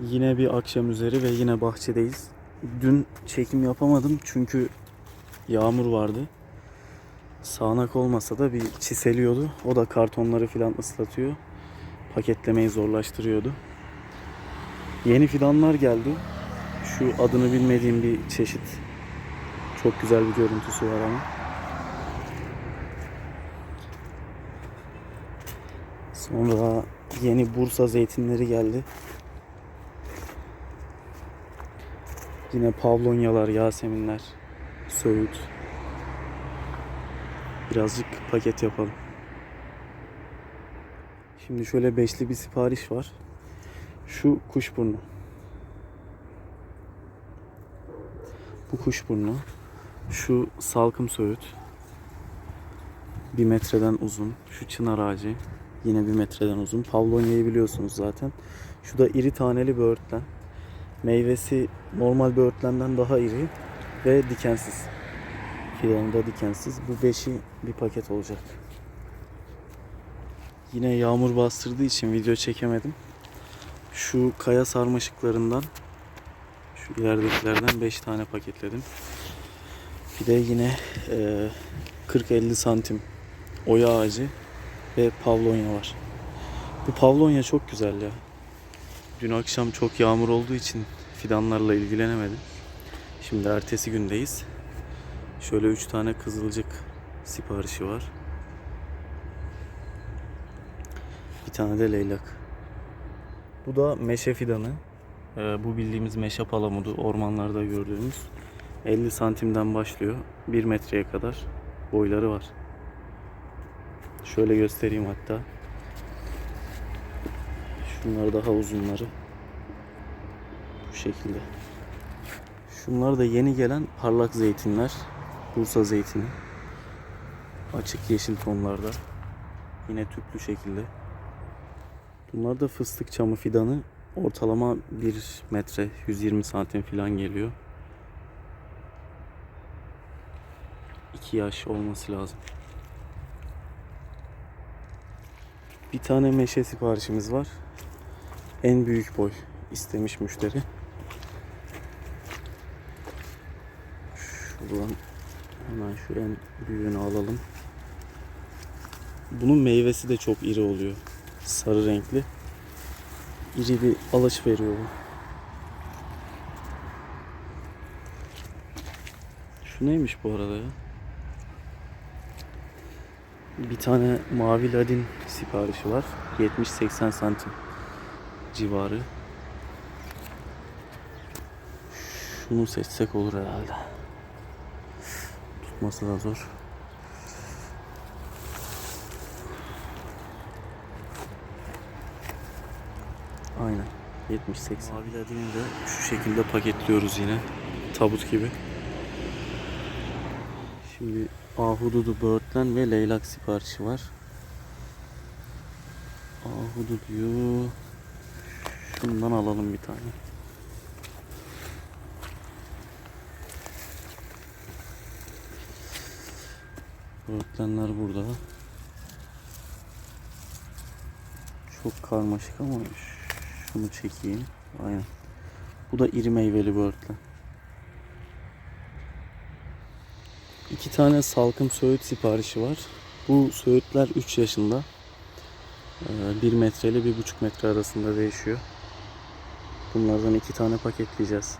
Yine bir akşam üzeri ve yine bahçedeyiz. Dün çekim yapamadım çünkü yağmur vardı. Sağanak olmasa da bir çiseliyordu. O da kartonları filan ıslatıyor. Paketlemeyi zorlaştırıyordu. Yeni fidanlar geldi. Şu adını bilmediğim bir çeşit. Çok güzel bir görüntüsü var ama. Sonra yeni Bursa zeytinleri geldi. Yine pavlonyalar, yaseminler, söğüt. Birazcık paket yapalım. Şimdi şöyle beşli bir sipariş var. Şu kuşburnu. Bu kuşburnu. Şu salkım söğüt. Bir metreden uzun. Şu çınar ağacı. Yine bir metreden uzun. Pavlonya'yı biliyorsunuz zaten. Şu da iri taneli böğürtlen. Meyvesi normal böğürtlenden daha iri ve dikensiz. Fidanı da dikensiz. Bu beşi bir paket olacak. Yine yağmur bastırdığı için video çekemedim. Şu kaya sarmaşıklarından şu ileridekilerden 5 tane paketledim. Bir de yine e, 40-50 santim oya ağacı ve pavlonya var. Bu pavlonya çok güzel ya. Dün akşam çok yağmur olduğu için fidanlarla ilgilenemedim. Şimdi ertesi gündeyiz. Şöyle 3 tane kızılcık siparişi var. Bir tane de leylak. Bu da meşe fidanı. Ee, bu bildiğimiz meşe palamudu ormanlarda gördüğümüz. 50 santimden başlıyor. 1 metreye kadar boyları var. Şöyle göstereyim hatta. Şunlar daha uzunları. Bu şekilde. Şunlar da yeni gelen parlak zeytinler. Bursa zeytini. Açık yeşil tonlarda. Yine tüplü şekilde. Bunlar da fıstık çamı fidanı. Ortalama 1 metre 120 santim falan geliyor. 2 yaş olması lazım. Bir tane meşe siparişimiz var. En büyük boy istemiş müşteri. Şuradan hemen şu en büyüğünü alalım. Bunun meyvesi de çok iri oluyor. Sarı renkli. İri bir alış veriyor bu. Şu neymiş bu arada ya? Bir tane mavi ladin siparişi var. 70-80 santim civarı. Şunu seçsek olur herhalde. Tutması da zor. Aynen. 70-80. Mavi ladini de şu şekilde paketliyoruz yine. Tabut gibi. Şimdi ahududu böğürtlen ve leylak siparişi var. Ahudu diyor. Şundan alalım bir tane. Böğürtlenler burada. Çok karmaşık ama şunu çekeyim. Aynen. Bu da iri meyveli böğürtlen. İki tane salkım söğüt siparişi var. Bu söğütler 3 yaşında. 1 metre ile 1,5 metre arasında değişiyor. Bunlardan iki tane paketleyeceğiz.